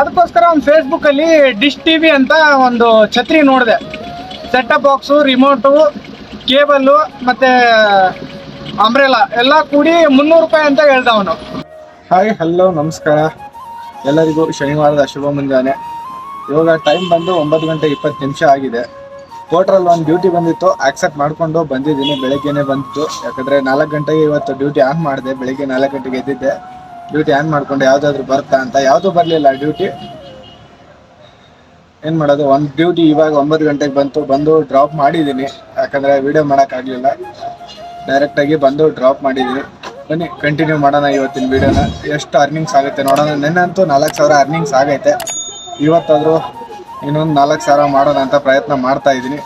ಅದಕ್ಕೋಸ್ಕರ ಒಂದು ಫೇಸ್ಬುಕ್ ಅಲ್ಲಿ ಡಿಶ್ ಟಿವಿ ಅಂತ ಒಂದು ಛತ್ರಿ ನೋಡಿದೆ. ಸೆಟಪ್ ಬಾಕ್ಸು ರಿಮೋಟು ಕೇಬಲ್ಲು ಮತ್ತೆ ಅಂಬ್ರೆಲಾ ಎಲ್ಲ ಕೂಡಿ ಮುನ್ನೂರು ರೂಪಾಯಿ ಅಂತ ಹೇಳ್ದ ಅವನು. ಹಾಯ್ ಹಲೋ ನಮಸ್ಕಾರ. ಎಲ್ಲರಿಗೂ ಶನಿವಾರದ ಶುಭ ಮುಂಜಾನೆ. ಇವಾಗ ಟೈಮ್ ಬಂದು ಒಂಬತ್ತು ಗಂಟೆ ಇಪ್ಪತ್ತು ನಿಮಿಷ ಆಗಿದೆ. ಕೋಟ್ರಲ್ಲಿ ಒಂದು ಡ್ಯೂಟಿ ಬಂದಿತ್ತು. ಆಕ್ಸೆಪ್ಟ್ ಮಾಡ್ಕೊಂಡು ಬಂದಿದ್ದೀನಿ. ಬೆಳಗ್ಗೆನೇ ಬಂದಿತ್ತು ಯಾಕಂದರೆ ನಾಲ್ಕು ಗಂಟೆಗೆ ಇವತ್ತು ಡ್ಯೂಟಿ ಆನ್ ಮಾಡಿದೆ. ಬೆಳಗ್ಗೆ ನಾಲ್ಕು ಗಂಟೆಗೆ ಎದ್ದಿದ್ದೆ. ಡ್ಯೂಟಿ ಆನ್ ಮಾಡ್ಕೊಂಡು ಯಾವ್ದಾದ್ರು ಬರ್ತಾ ಅಂತ. ಯಾವುದು ಬರಲಿಲ್ಲ ಡ್ಯೂಟಿ ಏನ್ ಮಾಡೋದು? ಒಂದು ಡ್ಯೂಟಿ ಇವಾಗ ಒಂಬತ್ತು ಗಂಟೆಗೆ ಬಂತು. ಬಂದು ಡ್ರಾಪ್ ಮಾಡಿದ್ದೀನಿ. ಯಾಕಂದ್ರೆ ವಿಡಿಯೋ ಮಾಡೋಕ್ಕಾಗಲಿಲ್ಲ. ಡೈರೆಕ್ಟಾಗಿ ಬಂದು ಡ್ರಾಪ್ ಮಾಡಿದ್ದೀನಿ. ಬನ್ನಿ ಕಂಟಿನ್ಯೂ ಮಾಡೋಣ ಇವತ್ತಿನ ವಿಡಿಯೋನ ಎಷ್ಟು ಅರ್ನಿಂಗ್ಸ್ ಆಗುತ್ತೆ ನೋಡೋಣ. ನಿನ್ನಂತೂ ನಾಲ್ಕು ಸಾವಿರ ಅರ್ನಿಂಗ್ಸ್ ಆಗೈತೆ. ಇವತ್ತಾದರೂ ಇನ್ನೊಂದು ನಾಲ್ಕು ಸಾವಿರ ಮಾಡೋಣ ಅಂತ ಪ್ರಯತ್ನ ಮಾಡ್ತಾ ಇದ್ದೀನಿ.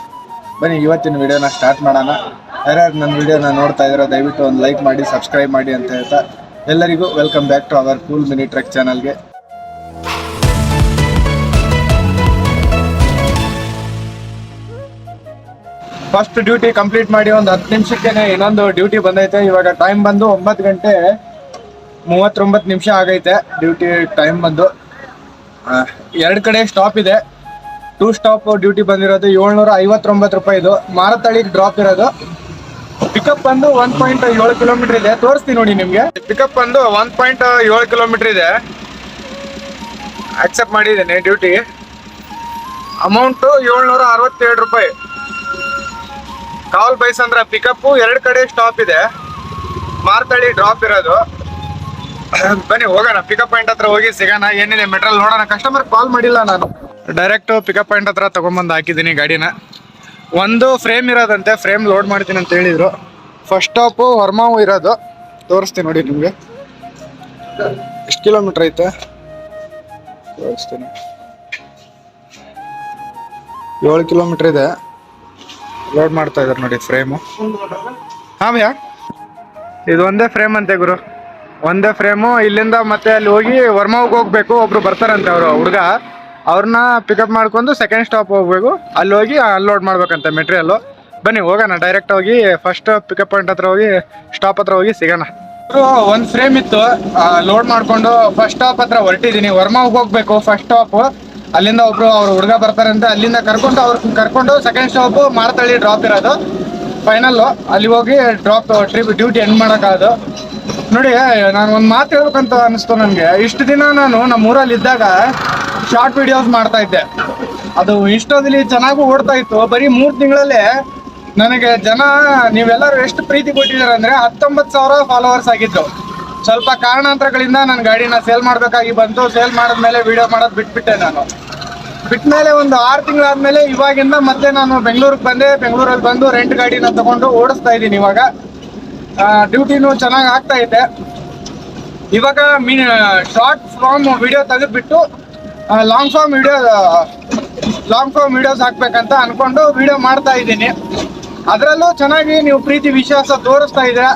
ಬನ್ನಿ, ಇವತ್ತಿನ ವಿಡಿಯೋನ ಸ್ಟಾರ್ಟ್ ಮಾಡೋಣ. ಯಾರ್ಯಾರು ನನ್ನ ವಿಡಿಯೋನ ನೋಡ್ತಾ ಇದ್ರೆ ದಯವಿಟ್ಟು ಒಂದು ಲೈಕ್ ಮಾಡಿ ಸಬ್ಸ್ಕ್ರೈಬ್ ಮಾಡಿ ಅಂತ ಹೇಳ್ತಾ ಎಲ್ಲರಿಗೂ welcome back to our cool mini trek ಚಾನಲ್ಗೆ ಫಸ್ಟ್ ಡ್ಯೂಟಿ ಕಂಪ್ಲೀಟ್ ಮಾಡಿ ಒಂದು ಹತ್ತು ನಿಮಿಷಕ್ಕೆ ಇನ್ನೊಂದು ಡ್ಯೂಟಿ ಬಂದೈತೆ. ಇವಾಗ ಟೈಮ್ ಬಂದು ಒಂಬತ್ತು ಗಂಟೆ ಮೂವತ್ತೊಂಬತ್ತು ನಿಮಿಷ ಆಗೈತೆ ಡ್ಯೂಟಿ ಟೈಮ್ ಬಂದು. ಎರಡು ಕಡೆ ಸ್ಟಾಪ್ ಇದೆ. ಟೂ ಸ್ಟಾಪ್ ಡ್ಯೂಟಿ ಬಂದಿರೋದು ಏಳ್ನೂರ ಐವತ್ತೊಂಬತ್ತು ರೂಪಾಯಿ ಇದು ಮಾರತಳಿಗೆ ಡ್ರಾಪ್ ಇರೋದು. ಪಿಕಪ್ ಬಂದು ಒನ್ ಪಾಯಿಂಟ್ ಏಳು ಕಿಲೋಮೀಟರ್ ಇದೆ. ತೋರಿಸ್ತೀನಿ ನೋಡಿ ನಿಮಗೆ. ಪಿಕಪ್ ಬಂದು ಒನ್ ಪಾಯಿಂಟ್ ಏಳು ಕಿಲೋಮೀಟರ್ ಇದೆ. ಅಕ್ಸೆಪ್ಟ್ ಮಾಡಿದ್ದೀನಿ ಡ್ಯೂಟಿ ಅಮೌಂಟು ಏಳ್ನೂರ ಅರವತ್ತೇಳು ರೂಪಾಯಿ. ಕಾಲ್ ಬೈಸ್ ಅಂದ್ರೆ ಪಿಕಪ್ ಎರಡು ಕಡೆ ಸ್ಟಾಪ್ ಇದೆ. ಮಾರ್ತಳ್ಳಿ ಡ್ರಾಪ್ ಇರೋದು. ಬನ್ನಿ, ಹೋಗೋಣ. ಪಿಕಪ್ ಪಾಯಿಂಟ್ ಹತ್ರ ಹೋಗಿ ಸಿಗೋಣ. ಏನಿದೆ ಮೆಟ್ರಲ್ ನೋಡೋಣ. ಕಸ್ಟಮರ್ ಕಾಲ್ ಮಾಡಿಲ್ಲ ನಾನು. ಡೈರೆಕ್ಟ್ ಪಿಕಪ್ ಪಾಯಿಂಟ್ ಹತ್ರ ತೊಗೊಂಬಂದು ಹಾಕಿದ್ದೀನಿ ಗಾಡಿನ. ಒಂದು ಫ್ರೇಮ್ ಇರೋದಂತೆ. ಫ್ರೇಮ್ ಲೋಡ್ ಮಾಡ್ತೀನಿ ಅಂತ ಹೇಳಿದ್ರು. ಫಸ್ಟ್ ಸ್ಟಾಪು ಹೊರ್ಮಾವು ಇರೋದು ತೋರಿಸ್ತೀನಿ ನೋಡಿ ನಿಮಗೆ. ಎಷ್ಟು ಕಿಲೋಮೀಟ್ರ್ ಐತೆ? ತೋರಿಸ್ತೀನಿ. ಏಳು ಕಿಲೋಮೀಟ್ರ್ ಇದೆ. ಲೋಡ್ ಮಾಡ್ತಾ ಇದಾರೆ ನೋಡಿ ಫ್ರೇಮು ಹಾಂ ಯಾ ಇದು ಒಂದೇ ಫ್ರೇಮ್ ಅಂತೆ ಗುರು. ಒಂದೇ ಫ್ರೇಮು ಇಲ್ಲಿಂದ ಮತ್ತೆ ಅಲ್ಲಿ ಹೋಗಿ ವರ್ಮಾವ್ಗೆ ಹೋಗ್ಬೇಕು. ಒಬ್ರು ಬರ್ತಾರಂತೆ ಅವರು, ಹುಡುಗ. ಅವ್ರನ್ನ ಪಿಕಪ್ ಮಾಡ್ಕೊಂಡು ಸೆಕೆಂಡ್ ಸ್ಟಾಪ್ ಹೋಗ್ಬೇಕು. ಅಲ್ಲಿ ಹೋಗಿ ಅನ್ಲೋಡ್ ಮಾಡ್ಬೇಕಂತೆ ಮೆಟೀರಿಯಲ್ಲು ಬನ್ನಿ, ಹೋಗೋಣ. ಡೈರೆಕ್ಟ್ ಹೋಗಿ ಫಸ್ಟ್ ಪಿಕಪ್ ಪಾಯಿಂಟ್ ಹತ್ರ ಹೋಗಿ ಸ್ಟಾಪ್ ಹತ್ರ ಹೋಗಿ ಸಿಗೋಣ. ಒಂದು ಫ್ರೇಮ್ ಇತ್ತು. ಲೋಡ್ ಮಾಡ್ಕೊಂಡು ಫಸ್ಟ್ ಸ್ಟಾಪ್ ಹತ್ರ ಹೊರಟಿದ್ದೀನಿ. ವರ್ಮಾ ಹೋಗ್ಬೇಕು ಫಸ್ಟ್ ಸ್ಟಾಪ್ ಅಲ್ಲಿಂದ ಒಬ್ರು ಅವ್ರ ಹುಡುಗ ಬರ್ತಾರೆ ಅಂತ ಅಲ್ಲಿಂದ ಕರ್ಕೊಂಡು ಅವ್ರ ಕರ್ಕೊಂಡು ಸೆಕೆಂಡ್ ಸ್ಟಾಪ್ ಮಾರತಳ್ಳಿ ಡ್ರಾಪ್ ಇರೋದು. ಫೈನಲ್ ಅಲ್ಲಿ ಹೋಗಿ ಡ್ರಾಪ್ ಟ್ರಿಪ್ ಡ್ಯೂಟಿ ಎಂಡ್ ಮಾಡೋಕ್ಕಾಗೋದು. ನೋಡಿ, ನಾನು ಒಂದು ಮಾತು ಹೇಳ್ಬೇಕಂತ ಅನಿಸ್ತು ನನಗೆ. ಇಷ್ಟು ದಿನ ನಾನು ನಮ್ಮ ಊರಲ್ಲಿ ಇದ್ದಾಗ ಶಾರ್ಟ್ ವಿಡಿಯೋಸ್ ಮಾಡ್ತಾ ಇದ್ದೆ. ಅದು ಇಷ್ಟದಲ್ಲಿ ಚೆನ್ನಾಗೂ ಓಡ್ತಾ ಇತ್ತು. ಬರೀ ಮೂರು ತಿಂಗಳಲ್ಲೇ ನನಗೆ ಜನ, ನೀವೆಲ್ಲರೂ ಎಷ್ಟು ಪ್ರೀತಿ ಕೊಟ್ಟಿದ್ದಾರೆ ಅಂದ್ರೆ ಹತ್ತೊಂಬತ್ತು ಸಾವಿರ ಫಾಲೋವರ್ಸ್ ಆಗಿದ್ರು ಸ್ವಲ್ಪ ಕಾರಣಾಂತರಗಳಿಂದ ನನ್ನ ಗಾಡಿನ ಸೇಲ್ ಮಾಡಬೇಕಾಗಿ ಬಂತು. ಸೇಲ್ ಮಾಡಿದ್ಮೇಲೆ ವಿಡಿಯೋ ಮಾಡೋದು ಬಿಟ್ಬಿಟ್ಟೆ ನಾನು. ಬಿಟ್ಮೇಲೆ ಒಂದು ಆರು ತಿಂಗಳಾದ್ಮೇಲೆ ಇವಾಗಿಂದ ಮತ್ತೆ ನಾನು ಬೆಂಗಳೂರಿಗೆ ಬಂದೆ. ಬೆಂಗಳೂರಲ್ಲಿ ಬಂದು ರೆಂಟ್ ಗಾಡಿನ ತಗೊಂಡು ಓಡಿಸ್ತಾ ಇದ್ದೀನಿ ಇವಾಗ. ಡ್ಯೂಟಿನೂ ಚೆನ್ನಾಗಿ ಆಗ್ತಾ ಇದೆ. ಇವಾಗ ಮೀ ಶಾರ್ಟ್ ಫಾರ್ಮ್ ವಿಡಿಯೋ ತೆಗೆದುಬಿಟ್ಟು long form video long form videos ಹಾಕ್ಬೇಕಂತ ಅನ್ಕೊಂಡು ವಿಡಿಯೋ ಮಾಡ್ತಾ ಇದ್ದೀನಿ. ಅದರಲ್ಲೂ ಚೆನ್ನಾಗಿ ನೀವು ಪ್ರೀತಿ ವಿಶ್ವಾಸ ತೋರಿಸ್ತಾ ಇದ್ದೀರಾ.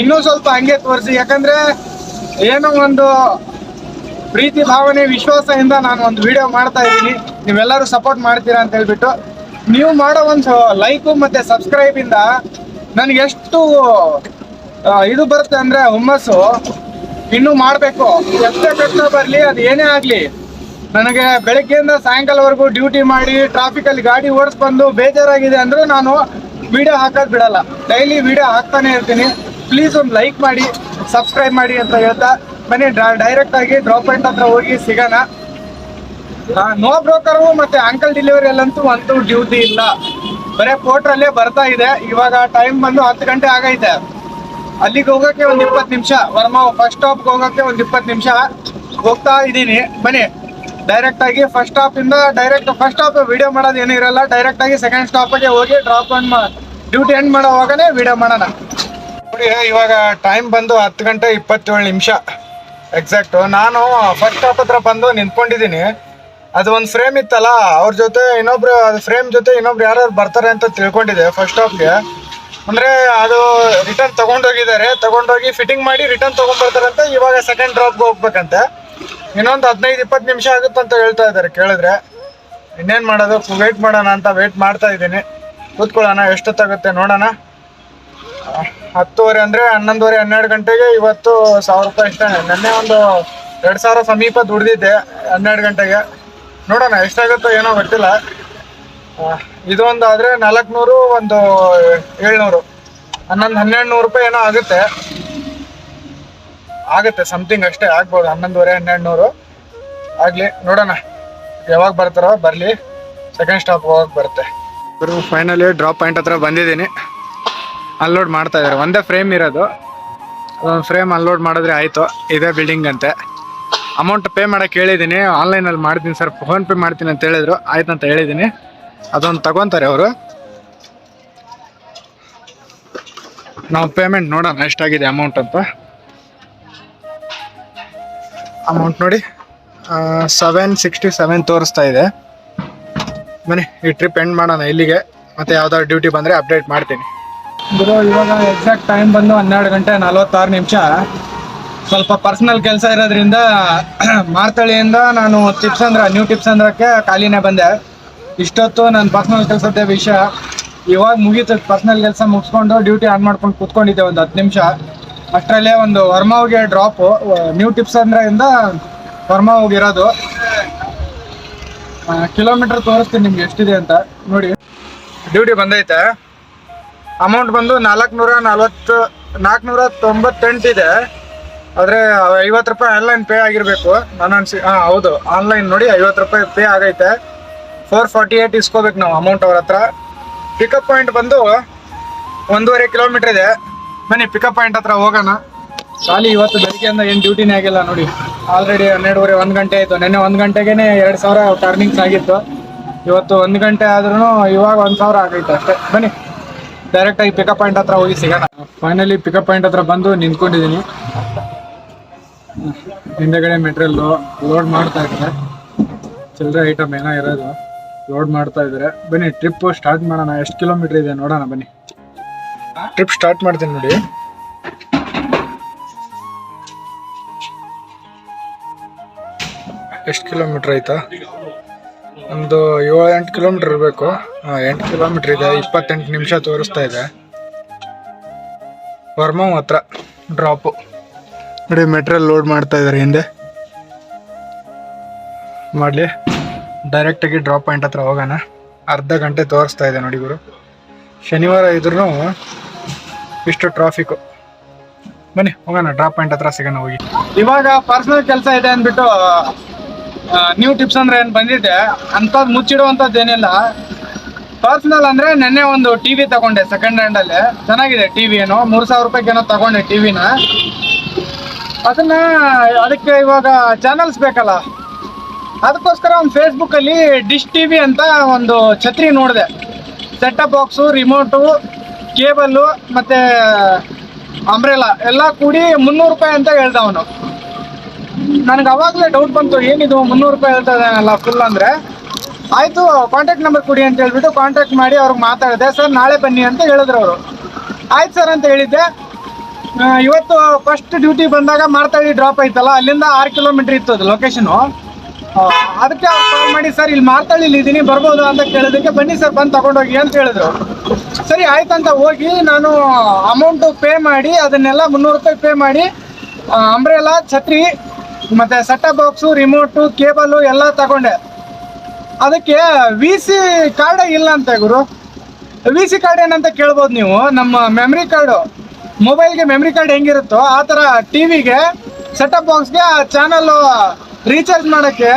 ಇನ್ನೂ ಸ್ವಲ್ಪ ಹಂಗೆ ತೋರಿಸಿ. ಯಾಕಂದ್ರೆ ಏನೋ ಒಂದು ಪ್ರೀತಿ ಭಾವನೆ, ವಿಶ್ವಾಸದಿಂದ ನಾನು ಒಂದು ವಿಡಿಯೋ ಮಾಡ್ತಾ ಇದ್ದೀನಿ. ನೀವೆಲ್ಲರೂ ಸಪೋರ್ಟ್ ಮಾಡ್ತೀರಾ ಅಂತ ಹೇಳ್ಬಿಟ್ಟು. ನೀವು ಮಾಡೋ ಒಂದು ಲೈಕು ಮತ್ತೆ ಸಬ್ಸ್ಕ್ರೈಬ್ ಇಂದ ನನಗೆ ಎಷ್ಟು ಇದು ಬರುತ್ತೆ ಅಂದ್ರೆ ಹುಮ್ಮಸ್ಸು. ಇನ್ನೂ ಮಾಡಬೇಕು. ಎಷ್ಟೇ ಕಷ್ಟ ಬರಲಿ, ಅದು ಏನೇ ಆಗಲಿ. ನನಗೆ ಬೆಳಗ್ಗೆಯಿಂದ ಸಾಯಂಕಾಲವರೆಗೂ ಡ್ಯೂಟಿ ಮಾಡಿ ಟ್ರಾಫಿಕಲ್ಲಿ ಗಾಡಿ ಓಡಿಸ್ಬಂದು ಬೇಜಾರಾಗಿದೆ ಅಂದ್ರೆ ನಾನು ವಿಡಿಯೋ ಹಾಕೋದು ಬಿಡಲ್ಲ. ಡೈಲಿ ವಿಡಿಯೋ ಹಾಕ್ತಾನೆ ಇರ್ತೀನಿ. ಪ್ಲೀಸ್ ಒಂದು ಲೈಕ್ ಮಾಡಿ ಸಬ್ಸ್ಕ್ರೈಬ್ ಮಾಡಿ ಅಂತ ಹೇಳ್ತಾ. ಬನ್ನಿ ಡೈರೆಕ್ಟ್ ಆಗಿ ಡ್ರಾಪ್ ಪಾಯಿಂಟ್ ಹತ್ರ ಹೋಗಿ ಸಿಗೋಣ. ನೋ ಬ್ರೋಕರು ಮತ್ತೆ ಅಂಕಲ್ ಡೆಲಿವರಿ ಅಲ್ಲಂತೂ ಅಂತೂ ಡ್ಯೂಟಿ ಇಲ್ಲ. ಬರೀ ಪೋರ್ಟ್ರಲ್ಲೇ ಬರ್ತಾ ಇದೆ. ಇವಾಗ ಟೈಮ್ ಬಂದು ಹತ್ತು ಗಂಟೆ ಆಗೈತೆ. ಅಲ್ಲಿಗೆ ಹೋಗೋಕ್ಕೆ ಒಂದು ಇಪ್ಪತ್ತು ನಿಮಿಷ. ವರ್ಮ ಫಸ್ಟ್ ಸ್ಟಾಪ್ಗೆ ಹೋಗೋಕ್ಕೆ ಒಂದು ಇಪ್ಪತ್ತು ನಿಮಿಷ. ಹೋಗ್ತಾ ಇದ್ದೀನಿ. ಬನ್ನಿ. ಡೈರೆಕ್ಟ್ ಆಗಿ ಫಸ್ಟ್ ಸ್ಟಾಪ್ ಇಂದ ಡೈರೆಕ್ಟ್ ಫಸ್ಟ್ ಸ್ಟಾಪ್ ವಿಡಿಯೋ ಮಾಡೋದು ಏನೂ ಇರಲ್ಲ. ಡೈರೆಕ್ಟ್ ಆಗಿ ಸೆಕೆಂಡ್ ಸ್ಟಾಪ್ಗೆ ಹೋಗಿ ಡ್ರಾಪ್ ಆನ್ ಡ್ಯೂಟಿ ಎಂಡ್ ಮಾಡೋವಾಗನೇ ವಿಡಿಯೋ ಮಾಡೋಣ. ನೋಡಿ ಇವಾಗ ಟೈಮ್ ಬಂದು ಹತ್ತು ಗಂಟೆ ಇಪ್ಪತ್ತೇಳು ನಿಮಿಷ. ಎಕ್ಸಾಕ್ಟು ನಾನು ಫಸ್ಟ್ ಸ್ಟಾಪ್ ಹತ್ರ ಬಂದು ನಿಂತ್ಕೊಂಡಿದ್ದೀನಿ. ಅದು ಒಂದು ಫ್ರೇಮ್ ಇತ್ತಲ್ಲ, ಅವ್ರ ಜೊತೆ ಇನ್ನೊಬ್ರು ಅದು ಫ್ರೇಮ್ ಜೊತೆ ಇನ್ನೊಬ್ರು ಯಾರು ಬರ್ತಾರೆ ಅಂತ ತಿಳ್ಕೊಂಡಿದ್ದೆ ಫಸ್ಟ್ ಸ್ಟಾಪ್ಗೆ ಅಂದ್ರೆ ಅದು ರಿಟರ್ನ್ ತೊಗೊಂಡೋಗಿದ್ದಾರೆ ತಗೊಂಡೋಗಿ ಫಿಟ್ಟಿಂಗ್ ಮಾಡಿ ರಿಟರ್ನ್ ತೊಗೊಂಡ್ಬರ್ತಾರಂತೆ ಇವಾಗ ಸೆಕೆಂಡ್ ಡ್ರಾಪ್ಗೆ ಹೋಗ್ಬೇಕಂತೆ. ಇನ್ನೊಂದು ಹದಿನೈದು ಇಪ್ಪತ್ತು ನಿಮಿಷ ಆಗುತ್ತೆ ಅಂತ ಹೇಳ್ತಾ ಇದ್ದಾರೆ. ಕೇಳಿದ್ರೆ ಇನ್ನೇನು ಮಾಡೋದು? ವೆಯ್ಟ್ ಮಾಡೋಣ ಅಂತ ವೇಟ್ ಮಾಡ್ತಾ ಇದ್ದೀನಿ. ಕೂತ್ಕೊಳ್ಳೋಣ, ಎಷ್ಟೊತ್ತಾಗುತ್ತೆ ನೋಡೋಣ. ಹತ್ತುವರೆ ಅಂದರೆ ಹನ್ನೊಂದುವರೆ, ಹನ್ನೆರಡು ಗಂಟೆಗೆ ಇವತ್ತು ಸಾವಿರ ರೂಪಾಯಿ ಅಷ್ಟೇ. ನೆನ್ನೆ ಒಂದು ಎರಡು ಸಾವಿರ ಸಮೀಪ ದುಡ್ದಿದ್ದೆ ಹನ್ನೆರಡು ಗಂಟೆಗೆ. ನೋಡೋಣ, ಎಷ್ಟಾಗುತ್ತೋ ಏನೋ ಗೊತ್ತಿಲ್ಲ. ಇದೊಂದು ಆದರೆ ನಾಲ್ಕುನೂರು, ಒಂದು ಏಳ್ನೂರು. ಹನ್ನೊಂದು ಹನ್ನೆರಡು ನೂರು ರೂಪಾಯಿ ಏನೋ ಆಗುತ್ತೆ. ಆಗುತ್ತೆ ಸಮಥಿಂಗ್ ಅಷ್ಟೇ, ಆಗ್ಬೋದು, ಹನ್ನೊಂದುವರೆ ಹನ್ನೆರಡು ನೂರು ಆಗಲಿ, ನೋಡೋಣ. ಯಾವಾಗ ಬರ್ತಾರೋ, ಬರಲಿ. ಸೆಕೆಂಡ್ ಸ್ಟಾಪ್ ಹೋಗಕ್ಕೆ ಬರುತ್ತೆ. ಫೈನಲಿ ಡ್ರಾಪ್ ಪಾಯಿಂಟ್ ಹತ್ರ ಬಂದಿದ್ದೀನಿ. ಅನ್ಲೋಡ್ ಮಾಡ್ತಾ ಇದ್ದಾರೆ. ಒಂದೇ ಫ್ರೇಮ್ ಇರೋದು. ಅದೊಂದು ಫ್ರೇಮ್ ಅನ್ಲೋಡ್ ಮಾಡಿದ್ರೆ ಆಯಿತು. ಇದೇ ಬಿಲ್ಡಿಂಗ್ ಅಂತೆ. ಅಮೌಂಟ್ ಪೇ ಮಾಡೋಕ್ಕೆ ಹೇಳಿದ್ದೀನಿ. ಆನ್ಲೈನಲ್ಲಿ ಮಾಡ್ತೀನಿ ಸರ್ ಫೋನ್ ಪೇ ಮಾಡ್ತೀನಿ ಅಂತ ಹೇಳಿದ್ರು. ಆಯ್ತು ಅಂತ ಹೇಳಿದ್ದೀನಿ. ಅದೊಂದು ತಗೊತಾರೆ ಅವರು. ನಾವು ಪೇಮೆಂಟ್ ನೋಡೋಣ, ಎಷ್ಟಾಗಿದೆ ಅಮೌಂಟ್ ಅಂತ. ಅಮೌಂಟ್ ನೋಡಿ. ಸೆವೆನ್ ಸಿಕ್ಸ್ಟಿ ಸೆವೆನ್ ತೋರಿಸ್ತಾ ಇದೆ. ಬನ್ನಿ, ಈ ಟ್ರಿಪ್ ಎಂಡ್ ಮಾಡೋಣ ಇಲ್ಲಿಗೆ. ಮತ್ತೆ ಯಾವ್ದಾದ್ರು ಡ್ಯೂಟಿ ಬಂದರೆ ಅಪ್ಡೇಟ್ ಮಾಡ್ತೀನಿ. ಗುರು, ಇವಾಗ ಎಕ್ಸಾಕ್ಟ್ ಟೈಮ್ ಬಂದು ಹನ್ನೆರಡು ಗಂಟೆ ನಲವತ್ತಾರು ನಿಮಿಷ. ಸ್ವಲ್ಪ ಪರ್ಸನಲ್ ಕೆಲಸ ಇರೋದ್ರಿಂದ ಮಾರ್ತಳಿಯಿಂದ ನಾನು ಟಿಪ್ಸ್ ಅಂದ್ರ ನ್ಯೂ ಟಿಪ್ಸ್ ಅಂದ್ರಕ್ಕೆ ಖಾಲಿನೇ ಬಂದೆ. ಇಷ್ಟೊತ್ತು ನನ್ನ ಪರ್ಸನಲ್ ಕೆಲಸದ ವಿಷಯ. ಇವಾಗ ಮುಗೀತು ಪರ್ಸನಲ್ ಕೆಲಸ ಮುಗಿಸ್ಕೊಂಡು ಡ್ಯೂಟಿ ಆನ್ ಮಾಡ್ಕೊಂಡು ಕೂತ್ಕೊಂಡಿದ್ದೆ ಒಂದು ಹತ್ತು ನಿಮಿಷ. ಅಷ್ಟರಲ್ಲೇ ಒಂದು ವರ್ಮಾವ್ಗೆ ಡ್ರಾಪ್ ನ್ಯೂ ಟಿಪ್ಸ್ ಅಂದ್ರೆ ಇಂದ ವರ್ಮಾವ್ಗೆ ಹೋಗಿರೋದು ಕಿಲೋಮೀಟರ್ ತೋರಿಸ್ತೀನಿ ನಿಮ್ಗೆ ಎಷ್ಟಿದೆ ಅಂತ. ನೋಡಿ. ಡ್ಯೂಟಿ ಬಂದೈತೆ. ಅಮೌಂಟ್ ಬಂದು ನಾಲ್ಕುನೂರ ನಲ್ವತ್ತು, ನಾಲ್ಕುನೂರ ತೊಂಬತ್ತೆಂಟು ಇದೆ. ಆದರೆ ಐವತ್ತು ರೂಪಾಯಿ ಆನ್ಲೈನ್ ಪೇ ಆಗಿರಬೇಕು. ನಾನು ಅನ್ಸಿ ಹಾಂ ಹೌದು ಆನ್ಲೈನ್ ನೋಡಿ ಐವತ್ತು ರೂಪಾಯಿ ಪೇ ಆಗೈತೆ. ಫೋರ್ ಫಾರ್ಟಿ ಏಯ್ಟ್ ಇಸ್ಕೋಬೇಕು ನಾವು ಅಮೌಂಟ್ ಅವ್ರ ಹತ್ರ. ಪಿಕಪ್ ಪಾಯಿಂಟ್ ಬಂದು ಒಂದೂವರೆ ಕಿಲೋಮೀಟ್ರ್ ಇದೆ. ಬನ್ನಿ ಪಿಕಪ್ ಪಾಯಿಂಟ್ ಹತ್ರ ಹೋಗೋಣ. ಖಾಲಿ ಇವತ್ತು ಬೆಳಿಗ್ಗೆಯಿಂದ ಏನು ಡ್ಯೂಟಿನೇ ಆಗಿಲ್ಲ ನೋಡಿ. ಆಲ್ರೆಡಿ ಹನ್ನೆರಡುವರೆ, ಒಂದು ಗಂಟೆ ಆಯಿತು. ನೆನ್ನೆ ಒಂದು ಗಂಟೆಗೇನೆ ಎರಡು ಸಾವಿರ ಟರ್ನಿಂಗ್ಸ್ ಆಗಿತ್ತು. ಇವತ್ತು ಒಂದು ಗಂಟೆ ಆದ್ರೂ ಇವಾಗ ಒಂದು ಸಾವಿರ ಆಗೈತೆ ಅಷ್ಟೇ. ಬನ್ನಿ ಡೈರೆಕ್ಟಾಗಿ ಪಿಕಪ್ ಪಾಯಿಂಟ್ ಹತ್ರ ಹೋಗಿ ಸಿಗೋಣ. ಫೈನಲಿ ಪಿಕಪ್ ಪಾಯಿಂಟ್ ಹತ್ರ ಬಂದು ನಿಂತ್ಕೊಂಡಿದ್ದೀನಿ. ಹಿಂದೆಗಡೆ ಮೆಟೀರಿಯಲ್ ಲೋಡ್ ಮಾಡ್ತಾ ಇದ್ದಾರೆ. ಚಿಲ್ಲರೆ ಐಟಮ್ ಏನೋ ಇರೋದು. ಲೋಡ್ ಮಾಡ್ತಾ ಇದ್ದಾರೆ. ಬನ್ನಿ ಟ್ರಿಪ್ ಸ್ಟಾರ್ಟ್ ಮಾಡೋಣ. ಎಷ್ಟು ಕಿಲೋಮೀಟರ್ ಇದೆ ನೋಡೋಣ, ಬನ್ನಿ. ಟ್ರಿಪ್ ಸ್ಟಾರ್ಟ್ ಮಾಡ್ತೀನಿ ನೋಡಿ. ಎಷ್ಟು ಕಿಲೋಮೀಟ್ರ್ ಆಯ್ತಾ? ಒಂದು ಏಳು ಎಂಟು ಕಿಲೋಮೀಟ್ರ್ ಇರಬೇಕು ಎಂಟು ಕಿಲೋಮೀಟ್ರ್ ಇದೆ, ಇಪ್ಪತ್ತೆಂಟು ನಿಮಿಷ ತೋರಿಸ್ತಾ ಇದೆ. ವರ್ಮಂ ಹತ್ರ ಡ್ರಾಪು ನೋಡಿ ಮೆಟ್ರಿಯಲ್ ಲೋಡ್ ಮಾಡ್ತಾ ಇದ್ದಾರೆ ಹಿಂದೆ. ಮಾಡಲಿ. ಡೈರೆಕ್ಟಾಗಿ ಡ್ರಾಪ್ ಪಾಯಿಂಟ್ ಹತ್ರ ಹೋಗೋಣ. ಅರ್ಧ ಗಂಟೆ ತೋರಿಸ್ತಾ ಇದೆ ನೋಡಿ ಗುರು. ಶನಿವಾರ ಇದ್ರೂ ಇಷ್ಟು ಟ್ರಾಫಿಕ್ಕು ಬನ್ನಿ, ಹೋಗೋಣ ಡ್ರಾಪ್ ಪಾಯಿಂಟ್ ಹತ್ರ ಸಿಗೋಣ ಹೋಗಿ. ಇವಾಗ ಪರ್ಸನಲ್ ಕೆಲಸ ಇದೆ ಅಂದ್ಬಿಟ್ಟು ನ್ಯೂ ಟಿಪ್ಸ್ ಅಂದ್ರೆ ಏನು ಬಂದಿದ್ದೆ ಅಂಥದ್ದು ಮುಚ್ಚಿಡುವಂಥದ್ದು ಏನಿಲ್ಲ. ಪರ್ಸನಲ್ ಅಂದ್ರೆ ನೆನ್ನೆ ಒಂದು ಟಿವಿ ತಗೊಂಡೆ ಸೆಕೆಂಡ್ ಹ್ಯಾಂಡ್ ಅಲ್ಲಿ. ಚೆನ್ನಾಗಿದೆ ಟಿವಿ ಏನೋ, ಮೂರ್ ಸಾವಿರ ರೂಪಾಯಿಗೆ ಏನೋ ತಗೊಂಡೆ ಟಿವಿನ ಅದನ್ನ, ಅದಕ್ಕೆ ಇವಾಗ ಚಾನಲ್ಸ್ ಬೇಕಲ್ಲ. ಅದಕ್ಕೋಸ್ಕರ ಒಂದು ಫೇಸ್ಬುಕ್ ಅಲ್ಲಿ ಡಿಶ್ ಟಿವಿ ಅಂತ ಒಂದು ಛತ್ರಿ ನೋಡಿದೆ. ಸೆಟಪ್ ಬಾಕ್ಸು ರಿಮೋಟು ಕೇಬಲ್ಲು ಮತ್ತೆ ಅಂಬ್ರೆಲಾ ಎಲ್ಲ ಕೂಡಿ ಮುನ್ನೂರು ರೂಪಾಯಿ ಅಂತ ಹೇಳ್ದ ಅವನು. ನನಗೆ ಅವಾಗಲೇ ಡೌಟ್ ಬಂತು, ಏನಿದು ಮುನ್ನೂರು ರೂಪಾಯಿ ಹೇಳ್ತಾ ಇದ್ದಾನಲ್ಲ ಫುಲ್ ಅಂದರೆ. ಆಯಿತು ಕಾಂಟ್ಯಾಕ್ಟ್ ನಂಬರ್ ಕೊಡಿ ಅಂತ ಹೇಳ್ಬಿಟ್ಟು ಕಾಂಟ್ಯಾಕ್ಟ್ ಮಾಡಿ ಅವ್ರಿಗೆ ಮಾತಾಡಿದೆ, ಸರ್, ನಾಳೆ ಬನ್ನಿ ಅಂತ ಹೇಳಿದ್ರು ಅವರು. ಆಯ್ತು ಸರ್ ಅಂತ ಹೇಳಿದ್ದೆ. ಇವತ್ತು ಫಸ್ಟ್ ಡ್ಯೂಟಿ ಬಂದಾಗ ಮಾರ್ತಾಡಿ ಡ್ರಾಪ್ ಆಯ್ತಲ್ಲ, ಅಲ್ಲಿಂದ ಆರು ಕಿಲೋಮೀಟ್ರ್ ಇತ್ತು ಅದು ಲೊಕೇಶನು ಅದಕ್ಕೆ ಅವ್ರು ಕಾಲ್ ಮಾಡಿ, ಸರ್, ಇಲ್ಲಿ ಮಾರ್ತಳ್ಳಿಲಿ ಇದ್ದೀನಿ ಬರ್ಬೋದು ಅಂತ ಕೇಳೋದಕ್ಕೆ ಬನ್ನಿ ಸರ್, ಬಂದು ತಗೊಂಡೋಗಿ ಅಂತ ಹೇಳಿದ್ರು. ಸರಿ, ಆಯ್ತಂತ ಹೋಗಿ ನಾನು ಅಮೌಂಟು ಪೇ ಮಾಡಿ, ಅದನ್ನೆಲ್ಲ ಮುನ್ನೂರು ರೂಪಾಯಿ ಪೇ ಮಾಡಿ ಅಂಬ್ರೆಲಾ ಛತ್ರಿ, ಮತ್ತೆ ಸೆಟಪ್ ಬಾಕ್ಸು ರಿಮೋಟು ಕೇಬಲು ಎಲ್ಲ ತಗೊಂಡೆ. ಅದಕ್ಕೆ ವಿ ಸಿ ಕಾರ್ಡೇ ಇಲ್ಲ ಅಂತ ಗುರು. ವಿ ಸಿ ಕಾರ್ಡ್ ಏನಂತ ಕೇಳ್ಬೋದು ನೀವು? ನಮ್ಮ ಮೆಮ್ರಿ ಕಾರ್ಡು ಮೊಬೈಲ್ಗೆ ಮೆಮ್ರಿ ಕಾರ್ಡ್ ಹೆಂಗಿರುತ್ತೋ, ಆ ಥರ ಟಿ ವಿಗೆ ಸೆಟಪ್ ಬಾಕ್ಸ್ಗೆ ಆ ಚಾನಲ್ಲು ರೀಚಾರ್ಜ್ ಮಾಡೋಕ್ಕೆ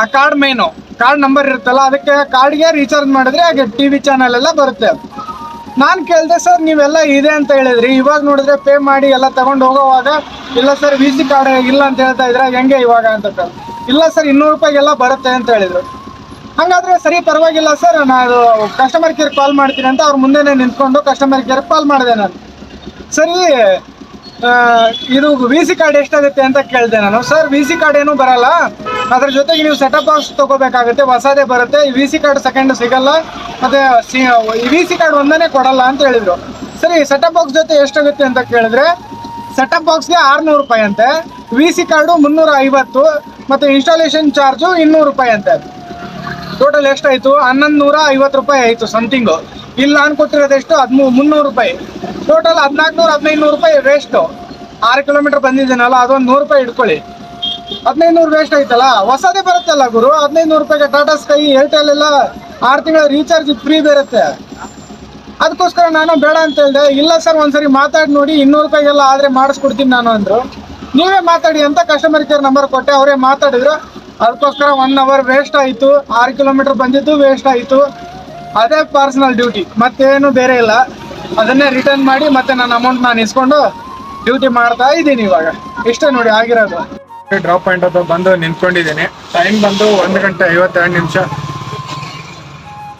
ಆ ಕಾರ್ಡ್ ಮೇನು ಕಾರ್ಡ್ ನಂಬರ್ ಇರುತ್ತಲ್ಲ, ಅದಕ್ಕೆ ಕಾರ್ಡ್ಗೆ ರೀಚಾರ್ಜ್ ಮಾಡಿದ್ರೆ ಹಾಗೆ ಟಿ ವಿ ಚಾನಲ್ ಎಲ್ಲ ಬರುತ್ತೆ. ನಾನು ಕೇಳಿದೆ, ಸರ್, ನೀವೆಲ್ಲ ಇದೆ ಅಂತ ಹೇಳಿದ್ರಿ. ಇವಾಗ ನೋಡಿದ್ರೆ ಪೇ ಮಾಡಿ ಎಲ್ಲ ತಗೊಂಡು ಹೋಗೋವಾಗ ಇಲ್ಲ ಸರ್ ವಿ ಸಿ ಕಾರ್ಡ್ ಇಲ್ಲ ಅಂತ ಹೇಳ್ತಾ ಇದ್ರೆ ಹೆಂಗೆ ಇವಾಗ ಅಂತ. ಇಲ್ಲ ಸರ್, ಇನ್ನೂರು ರೂಪಾಯಿಗೆಲ್ಲ ಬರುತ್ತೆ ಅಂತ ಹೇಳಿದ್ರು. ಹಾಗಾದ್ರೆ ಸರಿ, ಪರವಾಗಿಲ್ಲ ಸರ್ ನಾನು ಕಸ್ಟಮರ್ ಕೇರ್ ಕಾಲ್ ಮಾಡ್ತೀನಿ ಅಂತ ಅವ್ರ ಮುಂದೆನೇ ನಿಂತ್ಕೊಂಡು ಕಸ್ಟಮರ್ ಕೇರ್ ಕಾಲ್ ಮಾಡಿದೆ ನಾನು. ಸರಿ ಇದು ವಿ ಸಿ ಕಾರ್ಡ್ ಎಷ್ಟಾಗುತ್ತೆ ಅಂತ ಕೇಳಿದೆ ನಾನು. ಸರ್ ವಿ ಸಿ ಕಾರ್ಡ್ ಏನೂ ಬರಲ್ಲ. ಅದ್ರ ಜೊತೆಗೆ ನೀವು ಸೆಟಪ್ ಬಾಕ್ಸ್ ತಗೋಬೇಕಾಗುತ್ತೆ. ಹೊಸದೇ ಬರುತ್ತೆ. ವಿ ಸಿ ಕಾರ್ಡ್ ಸೆಕೆಂಡ್ ಸಿಗಲ್ಲ. ಮತ್ತೆ, ಸಿ ವಿ ಸಿ ಕಾರ್ಡ್ ಒಂದನೇ ಕೊಡಲ್ಲ ಅಂತ ಹೇಳಿದರು. ಸರಿ ಸೆಟಪ್ ಬಾಕ್ಸ್ ಜೊತೆ ಎಷ್ಟಾಗುತ್ತೆ ಅಂತ ಕೇಳಿದ್ರೆ ಸೆಟಪ್ ಬಾಕ್ಸ್ಗೆ ಆರುನೂರು ರೂಪಾಯಿ ಅಂತೆ. ವಿ ಸಿ ಕಾರ್ಡು ಮುನ್ನೂರ ಐವತ್ತು ಮತ್ತು ಇನ್ಸ್ಟಾಲೇಷನ್ ಚಾರ್ಜು ಇನ್ನೂರು ರೂಪಾಯಿ ಅಂತೆ. ಟೋಟಲ್ ಎಷ್ಟಾಯಿತು? ಹನ್ನೊಂದು ನೂರ ಐವತ್ತು ರೂಪಾಯಿ ಆಯಿತು ಸಮಥಿಂಗು ಇಲ್ಲಿ ನಾನು ಕೊಟ್ಟಿರೋದು ಎಷ್ಟು? ಹದಿಮೂ ಮುನ್ನೂರು ರೂಪಾಯಿ. ಟೋಟಲ್ ಹದಿನಾಲ್ಕು ನೂರ ಹದಿನೈದು ನೂರು ರೂಪಾಯಿ ವೇಸ್ಟು ಆರು ಕಿಲೋಮೀಟರ್ ಬಂದಿದ್ದೀನಲ್ಲ, ಅದೊಂದು ನೂರು ರೂಪಾಯಿ ಇಟ್ಕೊಳ್ಳಿ ಹದಿನೈದು ನೂರು ವೇಸ್ಟ್ ಆಯ್ತಲ್ಲ? ಹೊಸದೇ ಬರುತ್ತಲ್ಲ ಗುರು. ಹದಿನೈದು ನೂರು ರೂಪಾಯಿಗೆ ಟಾಟಾ ಸ್ಕೈ ಏರ್ಟೆಲ್ ಎಲ್ಲ ಆರು ತಿಂಗಳ ರೀಚಾರ್ಜ್ ಫ್ರೀ ಬರುತ್ತೆ. ಅದಕ್ಕೋಸ್ಕರ ನಾನು ಬೇಡ ಅಂತ ಹೇಳಿದೆ. ಇಲ್ಲ ಸರ್ ಒಂದ್ಸರಿ ಮಾತಾಡಿ ನೋಡಿ. ಇನ್ನೂರು ರೂಪಾಯಿಗೆಲ್ಲ ಆದರೆ ಮಾಡಿಸ್ಕೊಡ್ತೀನಿ ನಾನು ಅಂದರು. ನೀವೇ ಮಾತಾಡಿ ಅಂತ ಕಸ್ಟಮರ್ ಕೇರ್ ನಂಬರ್ ಕೊಟ್ಟೆ. ಅವರೇ ಮಾತಾಡಿದ್ರು. ಅದಕ್ಕೋಸ್ಕರ ಒನ್ ಅವರ್ ವೇಸ್ಟ್ ಆಯಿತು. ಆರು ಕಿಲೋಮೀಟರ್ ಬಂದಿದ್ದು ವೇಸ್ಟ್ ಆಯಿತು. ಅದೇ ಪರ್ಸನಲ್ ಡ್ಯೂಟಿ ಮತ್ತೇನು ಬೇರೆ ಇಲ್ಲ. ಅದನ್ನೇ ರಿಟರ್ನ್ ಮಾಡಿ ಮತ್ತೆ ನನ್ನ ಅಮೌಂಟ್ ನಾನು ಇಸ್ಕೊಂಡು ಡ್ಯೂಟಿ ಮಾಡ್ತಾ ಇದ್ದೀನಿ ಇವಾಗ. ಇಷ್ಟೇ ನೋಡಿ, ಆಗಿರೋದು. ಡ್ರಾಪ್ ಪಾಯಿಂಟ್ ಹತ್ರ ಬಂದು ನಿಂತ್ಕೊಂಡಿದ್ದೀನಿ. ಟೈಮ್ ಬಂದು ಒಂದು ಗಂಟೆ ಐವತ್ತೆರಡು ನಿಮಿಷ.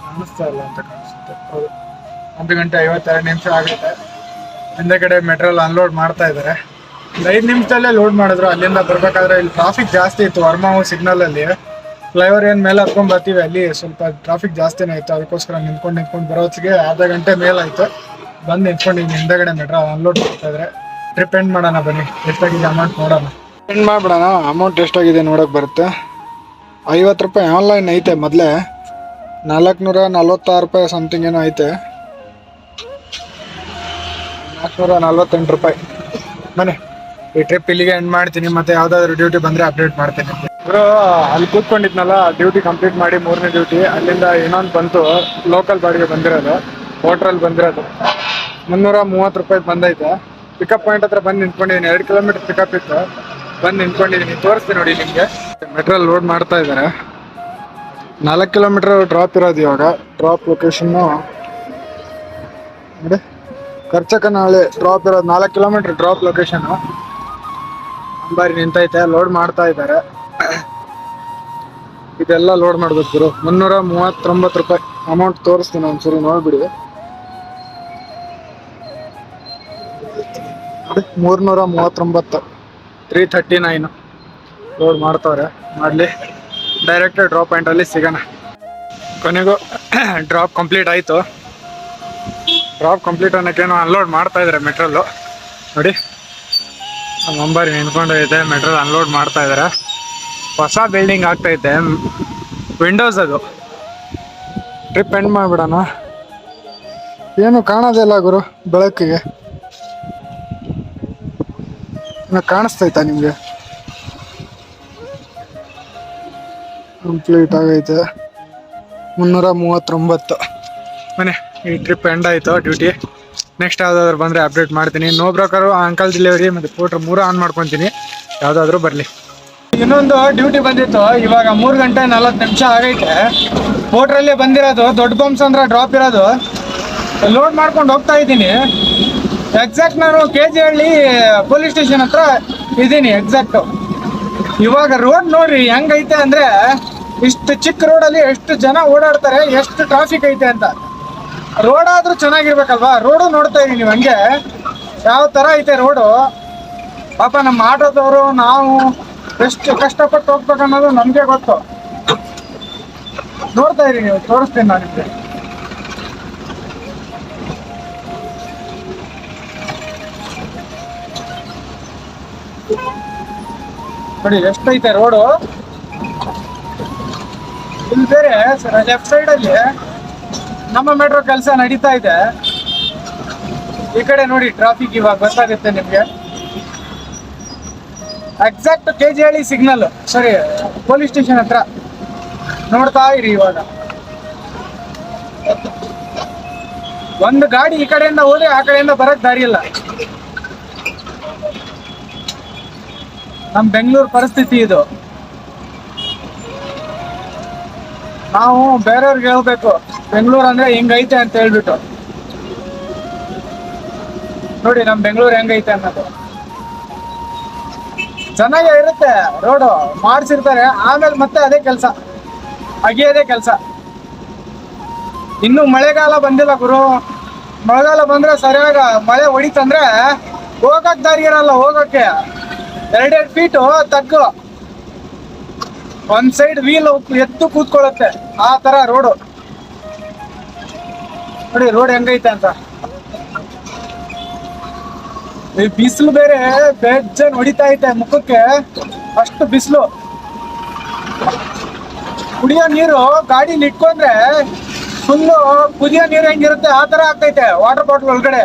ಕಾಣಿಸ್ತಾ ಇಲ್ಲ ಅಂತ ಕಾಣಿಸುತ್ತೆ. ಹೌದು. ಒಂದು ಗಂಟೆ ಐವತ್ತೆರಡು ನಿಮಿಷ ಆಗುತ್ತೆ. ಹಿಂದೆಗಡೆ ಮೆಟ್ರೋಲ್ ಅನ್ಲೋಡ್ ಮಾಡ್ತಾ ಇದ್ದಾರೆ. ಐದು ನಿಮಿಷದಲ್ಲೇ ಲೋಡ್ ಮಾಡಿದ್ರು. ಅಲ್ಲಿಂದ ಬರಬೇಕಾದ್ರೆ ಇಲ್ಲಿ ಟ್ರಾಫಿಕ್ ಜಾಸ್ತಿ ಇತ್ತು. ವರ್ಮಾವು ಸಿಗ್ನಲ್ ಅಲ್ಲಿ. ಫ್ಲೈಓವರ್ ಏನ್ ಮೇಲೆ ಹತ್ಕೊಂಡ್ ಬರ್ತೀವಿ ಅಲ್ಲಿ ಸ್ವಲ್ಪ ಟ್ರಾಫಿಕ್ ಜಾಸ್ತಿನೇ ಆಯ್ತು. ಅದಕ್ಕೋಸ್ಕರ ನಿಂತ್ಕೊಂಡು ನಿಂತ್ಕೊಂಡು ಬರೋತ್ತಿಗೆ ಅರ್ಧ ಗಂಟೆ ಮೇಲಾಯ್ತು ಬಂದು ನಿಂತ್ಕೊಂಡಿದ್ದೀನಿ ಹಿಂದೆಗಡೆ ಮೆಟ್ರೋ ಅನ್ಲೋಡ್ ಮಾಡ್ತಾ ಇದ್ರೆ ಟ್ರಿಪ್ ಎಂಡ್ ಮಾಡೋಣ ಬನ್ನಿ. ಎಷ್ಟಾಗಿದೆ ಅಮೌಂಟ್ ನೋಡೋಣ. ಎಂಡ್ ಮಾಡ್ಬಿಡೋಣ. ಅಮೌಂಟ್ ಎಷ್ಟಾಗಿದೆ ನೋಡಕ್ ಬರುತ್ತೆ. ಐವತ್ತು ರೂಪಾಯಿ ಆನ್ಲೈನ್ ಐತೆ ಮೊದಲೇ. ನಾಲ್ಕುನೂರ ನಲ್ವತ್ತಾರು ರೂಪಾಯಿ ಸಮಥಿಂಗ್ ಏನೋ ಐತೆ. ನಾಲ್ಕುನೂರ ನಲ್ವತ್ತೆಂಟು ರೂಪಾಯಿ. ಬನ್ನಿ. ಈ ಟ್ರಿಪ್ ಇಲ್ಲಿಗೆ ಎಂಡ್ ಮಾಡ್ತೀನಿ. ಮತ್ತೆ ಯಾವ್ದಾದ್ರು ಡ್ಯೂಟಿ ಬಂದ್ರೆ ಅಪ್ಡೇಟ್ ಮಾಡ್ತೀನಿ. ಬ್ರೋ ಅಲ್ಲಿ ಕೂತ್ಕೊಂಡಿದ್ನಲ್ಲ ಡ್ಯೂಟಿ ಕಂಪ್ಲೀಟ್ ಮಾಡಿ ಮೂರನೇ ಡ್ಯೂಟಿ ಅಲ್ಲಿಂದ ಇನ್ನೊಂದು ಬಂತು ಲೋಕಲ್ ಬಾಡಿಗೆ ಬಂದಿರೋದು ಹೋಟ್ರಲ್ಲಿ ಬಂದಿರೋದು. ಮುನ್ನೂರ ಮೂವತ್ತು ರೂಪಾಯಿ ಬಂದೈತೆ. ಪಿಕಪ್ ಪಾಯಿಂಟ್ ಹತ್ರ ಬಂದು ನಿಂತ್ಕೊಂಡಿದ್ದೀನಿ ಎರಡು ಕಿಲೋಮೀಟರ್ ಪಿಕಪ್ ಇತ್ತು. ಬಂದು ನಿಂತ್ಕೊಂಡಿದ್ದೀನಿ ತೋರಿಸ್ತೀನಿ ನೋಡಿ ನಿಮಗೆ. ಮೆಟ್ರಲ್ ಲೋಡ್ ಮಾಡ್ತಾ ಇದ್ದಾರೆ ನಾಲ್ಕು ಕಿಲೋಮೀಟರ್ ಡ್ರಾಪ್ ಇರೋದು ಇವಾಗ. ಡ್ರಾಪ್ ಲೊಕೇಶನ್ನು ನೋಡಿ. ಕರ್ಚಕನಹಳ್ಳಿ ಡ್ರಾಪ್ ಇರೋದು. ನಾಲ್ಕು ಕಿಲೋಮೀಟರ್ ಡ್ರಾಪ್ ಲೊಕೇಶನ್ನು ಅಂಬಾರಿ ನಿಂತೈತೆ. ಲೋಡ್ ಮಾಡ್ತಾ ಇದ್ದಾರೆ ಇದೆಲ್ಲ ಲೋಡ್ ಮಾಡ್ಬೇಕು ಗುರು. ಮುನ್ನೂರ ಮೂವತ್ತೊಂಬತ್ತು ರೂಪಾಯಿ ಅಮೌಂಟ್ ತೋರಿಸ್ತೀನಿ ಒಂದ್ಸರಿ ನೋಡ್ಬಿಡಿ. ನೋಡಿ, ಮೂರ್ನೂರ ಮೂವತ್ತೊಂಬತ್ತು ತ್ರೀ ಥರ್ಟಿ ನೈನ್ ಲೋಡ್ ಮಾಡ್ತವ್ರೆ. ಮಾಡಲಿ. ಡೈರೆಕ್ಟ್ ಡ್ರಾಪ್ ಪಾಯಿಂಟಲ್ಲಿ ಸಿಗೋಣ. ಕೊನೆಗೂ ಡ್ರಾಪ್ ಕಂಪ್ಲೀಟ್ ಆಯಿತು. ಡ್ರಾಪ್ ಕಂಪ್ಲೀಟ್ ಅನ್ನೋಕ್ಕೇನೋ ಅನ್ಲೋಡ್ ಮಾಡ್ತಾ ಇದ್ದಾರೆ ಮೆಟ್ರಲ್ಲು ನೋಡಿ. ನಮ್ಮ ಅಂಬಾರಿ ಇದೆ ಮೆಟ್ರಲ್ ಅನ್ಲೋಡ್ ಮಾಡ್ತಾ ಇದ್ದಾರೆ ಹೊಸ ಬಿಲ್ಡಿಂಗ್ ಆಗ್ತೈತೆ ವಿಂಡೋಸ್ ಅದು. ಟ್ರಿಪ್ ಎಂಡ್ ಮಾಡಿಬಿಡೋಣ. ಏನು ಕಾಣೋದಿಲ್ಲ ಗುರು ಬೆಳಕಿಗೆ. ಕಾಣಿಸ್ತೈತಾ ನಿಮಗೆ? ಕಂಪ್ಲೀಟ್ ಆಗೈತೆ. ಮುನ್ನೂರ ಮೂವತ್ತೊಂಬತ್ತು. ಮನೆ ಈ ಟ್ರಿಪ್ ಎಂಡ್ ಆಯಿತು ಡ್ಯೂಟಿ ನೆಕ್ಸ್ಟ್ ಯಾವುದಾದ್ರು ಬಂದರೆ ಅಪ್ಡೇಟ್ ಮಾಡ್ತೀನಿ. ನೋ ಬ್ರೋಕರು ಅಂಕಲ್ ಡೆಲಿವರಿ ಮತ್ತು ಪೋಟ್ರ್ ಮೂರು ಆನ್ ಮಾಡ್ಕೊತೀನಿ. ಯಾವುದಾದ್ರೂ ಬರಲಿ. ಇನ್ನೊಂದು ಡ್ಯೂಟಿ ಬಂದಿತ್ತು. ಇವಾಗ ಮೂರು ಗಂಟೆ ನಲ್ವತ್ತು ನಿಮಿಷ ಆಗೈತೆ. ಮೋಟ್ರಲ್ಲೇ ಬಂದಿರೋದು, ದೊಡ್ಡ ಬಾಂಬ್ಸ್ ಅಂದ್ರೆ ಡ್ರಾಪ್ ಇರೋದು. ಲೋಡ್ ಮಾಡ್ಕೊಂಡು ಹೋಗ್ತಾ ಇದ್ದೀನಿ. ಎಕ್ಸಾಕ್ಟ್ ನಾನು K G Halli police station ಹತ್ರ ಇದ್ದೀನಿ ಎಕ್ಸಾಕ್ಟು ಇವಾಗ ರೋಡ್ ನೋಡ್ರಿ, ಹೆಂಗೈತೆ ಅಂದ್ರೆ ಇಷ್ಟು ಚಿಕ್ಕ ರೋಡಲ್ಲಿ ಎಷ್ಟು ಜನ ಓಡಾಡ್ತಾರೆ, ಎಷ್ಟು ಟ್ರಾಫಿಕ್ ಐತೆ ಅಂತ. ರೋಡ್ ಆದ್ರೂ ಚೆನ್ನಾಗಿರ್ಬೇಕಲ್ವಾ? ರೋಡು ನೋಡ್ತಾ ಇದೀನಿ ನೀವು ಹಂಗೆ. ಯಾವ ತರ ಐತೆ ರೋಡು ಪಾಪ ನಮ್ಮ ಆಟೋದವರು, ನಾವು ಎಷ್ಟು ಕಷ್ಟಪಟ್ಟು ಹೋಗ್ಬೇಕು ಅನ್ನೋದು ನಮ್ಗೆ ಗೊತ್ತು. ನೋಡ್ತಾ ಇರಿ ನೀವು, ತೋರಿಸ್ತೀನಿ ನಾನು ನಿಮ್ಗೆ. ನೋಡಿ ಎಷ್ಟೈತೆ ರೋಡು? ಇಲ್ಲಿ ಬೇರೆ ಲೆಫ್ಟ್ ಸೈಡ್ ಅಲ್ಲಿ ನಮ್ಮ ಮೆಟ್ರೋ ಕೆಲಸ ನಡೀತಾ ಇದೆ. ಈ ಕಡೆ ನೋಡಿ ಟ್ರಾಫಿಕ್ ಇವಾಗ ಗೊತ್ತಾಗುತ್ತೆ ನಿಮ್ಗೆ. Exact K G Halli signal ಸರಿ ಪೊಲೀಸ್ ಸ್ಟೇಷನ್ ಹತ್ರ. ನೋಡ್ತಾ ಇರಿ ಇವಾಗ. ಒಂದು ಗಾಡಿ ಈ ಕಡೆಯಿಂದ ಹೋದ್ರೆ ಆ ಕಡೆಯಿಂದ ಬರಕ್ ದಾರಿ ಇಲ್ಲ. ನಮ್ ಬೆಂಗಳೂರು ಪರಿಸ್ಥಿತಿ ಇದು. ನಾವು ಬೇರೆಯವ್ರಿಗೆ ಹೇಳ್ಬೇಕು, ಬೆಂಗಳೂರು ಅಂದ್ರೆ ಹಿಂಗೈತೆ ಅಂತ ಹೇಳ್ಬಿಟ್ಟು. ನೋಡಿ, ನಮ್ ಬೆಂಗಳೂರು ಹೆಂಗೈತೆ ಅನ್ನೋದು. ಚೆನ್ನಾಗೇ ಇರುತ್ತೆ. ರೋಡು ಮಾಡಿಸಿರ್ತಾರೆ. ಆಮೇಲೆ ಮತ್ತೆ ಅದೇ ಕೆಲಸ. ಅಗಿಯೋದೇ ಕೆಲಸ. ಇನ್ನು ಮಳೆಗಾಲ ಬಂದಿಲ್ಲ ಗುರು. ಮಳೆಗಾಲ ಬಂದ್ರೆ ಸರಿಯಾಗ ಮಳೆ ಹೊಡಿತಂದ್ರೆ ಹೋಗಕ್ ದಾರಿ ಇರಲ್ಲ ಹೋಗಕ್ಕೆ. ಎರಡೆರಡು ಫೀಟು ತಗ್ಗು. ಒಂದ್ ಸೈಡ್ ವೀಲ್ ಎತ್ತು ಕೂತ್ಕೊಳ್ಳುತ್ತೆ. ಆ ತರ ರೋಡು. ನೋಡಿ, ರೋಡ್ ಹೆಂಗೈತೆ ಅಂತ. ಈ ಬಿಸಿಲು ಬೇರೆ ಬೆಜ್ಜನ್ ಹೊಡಿತಾ ಐತೆ ಮುಖಕ್ಕೆ. ಅಷ್ಟು ಬಿಸಿಲು. ಕುಡಿಯೋ ನೀರು ಗಾಡಿಲಿ ಇಟ್ಕೊಂಡ್ರೆ ಫುಲ್ಲು ಕುದಿಯೋ ನೀರು ಹೆಂಗಿರುತ್ತೆ? ಆ ತರ ಆಗ್ತೈತೆ ವಾಟರ್ ಬಾಟಲ್ ಒಳಗಡೆ.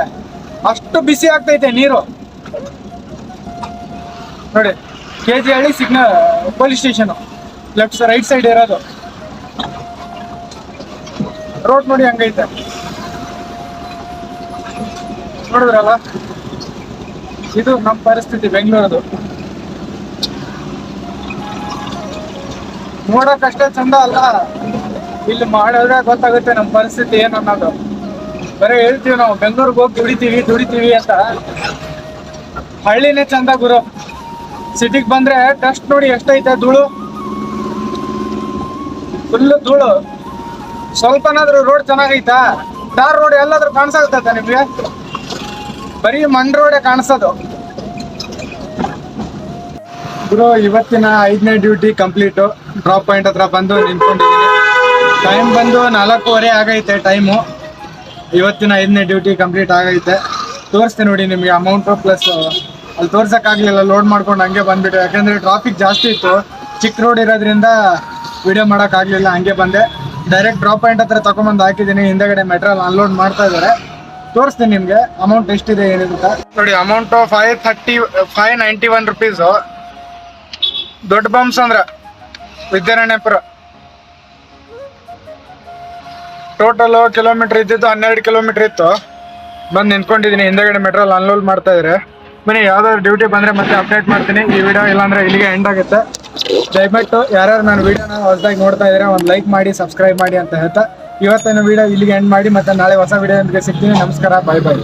ಅಷ್ಟು ಬಿಸಿ ಆಗ್ತೈತೆ ನೀರು. ನೋಡಿ K G Halli signal police station. Left right side ಇರೋದು. ರೋಡ್ ನೋಡಿ ಹಂಗೈತೆ. ನೋಡಿದ್ರಲ್ಲ? ಇದು ನಮ್ಮ ಪರಿಸ್ಥಿತಿ ಬೆಂಗಳೂರದು. ನೋಡಕ್ಕಷ್ಟೇ ಚಂದ ಅಲ್ಲ. ಇಲ್ಲಿ ಮಾಡಿದ್ರೆ ಗೊತ್ತಾಗುತ್ತೆ ನಮ್ಮ ಪರಿಸ್ಥಿತಿ ಏನು ಅನ್ನೋದು. ಬರೀ ಹೇಳ್ತೀವಿ ನಾವು, ಬೆಂಗಳೂರಿಗೆ ಹೋಗಿ ದುಡಿತೀವಿ ದುಡಿತೀವಿ ಅಂತ. ಹಳ್ಳಿನೇ ಚಂದ ಗುರು. ಸಿಟಿಗೆ ಬಂದ್ರೆ ಟಸ್ಟ್ ನೋಡಿ ಎಷ್ಟೈತೆ ಧೂಳು? ಫುಲ್ ಧೂಳು. ಸ್ವಲ್ಪನಾದ್ರೂ ರೋಡ್ ಚೆನ್ನಾಗೈತಾ? ದಾರ್ ರೋಡ್ ಎಲ್ಲಾದ್ರೂ ಕಾಣಿಸ್ತಾ ನಿಮ್ಗೆ? ಬರೀ ಮಣ್ ರೋಡೇ ಕಾಣಿಸೋದು. ಗುರು ಇವತ್ತಿನ ಐದನೇ ಡ್ಯೂಟಿ ಕಂಪ್ಲೀಟು. ಡ್ರಾಪ್ ಪಾಯಿಂಟ್ ಹತ್ರ ಬಂದು ನಿಂತ್ಕೊಂಡಿದ್ದೀನಿ. ಟೈಮ್ ಬಂದು ನಾಲ್ಕೂವರೆ ಆಗೈತೆ ಟೈಮು. ಇವತ್ತಿನ ಐದನೇ ಡ್ಯೂಟಿ ಕಂಪ್ಲೀಟ್ ಆಗೈತೆ. ತೋರಿಸ್ತೀನಿ ನೋಡಿ ನಿಮಗೆ ಅಮೌಂಟು ಪ್ಲಸ್ ಅಲ್ಲಿ ತೋರ್ಸೋಕ್ಕಾಗಲಿಲ್ಲ, ಲೋಡ್ ಮಾಡ್ಕೊಂಡು ಹಂಗೆ ಬಂದ್ಬಿಟ್ಟು. ಯಾಕೆಂದರೆ ಟ್ರಾಫಿಕ್ ಜಾಸ್ತಿ ಇತ್ತು. ಚಿಕ್ಕ ರೋಡ್ ಇರೋದ್ರಿಂದ ವಿಡಿಯೋ ಮಾಡೋಕ್ಕಾಗಲಿಲ್ಲ, ಹಂಗೆ ಬಂದೆ. ಡೈರೆಕ್ಟ್ ಡ್ರಾಪ್ ಪಾಯಿಂಟ್ ಹತ್ರ ತೊಗೊಂಬಂದು ಹಾಕಿದ್ದೀನಿ. ಹಿಂದೆಗಡೆ ಮೆಟ್ರಲ್ ಅನ್ಲೋಡ್ ಮಾಡ್ತಾ ಇದ್ದಾರೆ. ತೋರಿಸ್ತೀನಿ ನಿಮಗೆ. ಅಮೌಂಟ್ ಎಷ್ಟಿದೆ, ಏನಿದೆ ನೋಡಿ amount five thirty five ninety one rupees ದೊಡ್ಡ ಬಾಂಬ್ಸ್ ಅಂದ್ರ ವಿದ್ಯಾರಣ್ಯಪುರ. ಟೋಟಲ್ ಕಿಲೋಮೀಟರ್ ಇದ್ದಿದ್ದು ಹನ್ನೆರಡು ಕಿಲೋಮೀಟರ್ ಇತ್ತು. ಬಂದು ನಿಂತ್ಕೊಂಡಿದ್ದೀನಿ ಹಿಂದೆಗಡೆ ಮೆಟ್ರೋಲ್ ಅನ್ಲೋಡ್ ಮಾಡ್ತಾ ಇದ್ದಾರೆ ಬನ್ನಿ, ಯಾವ್ದಾದ್ರು ಡ್ಯೂಟಿ ಬಂದ್ರೆ ಮತ್ತೆ ಅಪ್ಡೇಟ್ ಮಾಡ್ತೀನಿ. ಈ ವಿಡಿಯೋ ಇಲ್ಲಾಂದ್ರೆ ಇಲ್ಲಿಗೆ ಎಂಡ್ ಆಗುತ್ತೆ. ದಯವಿಟ್ಟು ಯಾರ್ಯಾರು ನಾನು ವಿಡಿಯೋನ ಹೊಸದಾಗಿ ನೋಡ್ತಾ ಇದ್ರೆ ಒಂದು ಲೈಕ್ ಮಾಡಿ ಸಬ್ಸ್ಕ್ರೈಬ್ ಮಾಡಿ ಅಂತ ಹೇಳ್ತಾ. ಇವತ್ತಿನ ವಿಡಿಯೋ ಇಲ್ಲಿಗೆ ಎಂಡ್ ಮಾಡಿ ಮತ್ತೆ ನಾಳೆ ಹೊಸ ವಿಡಿಯೋ ಸಿಗ್ತೀನಿ. ನಮಸ್ಕಾರ ಬಾಯ್ ಬಾಯ್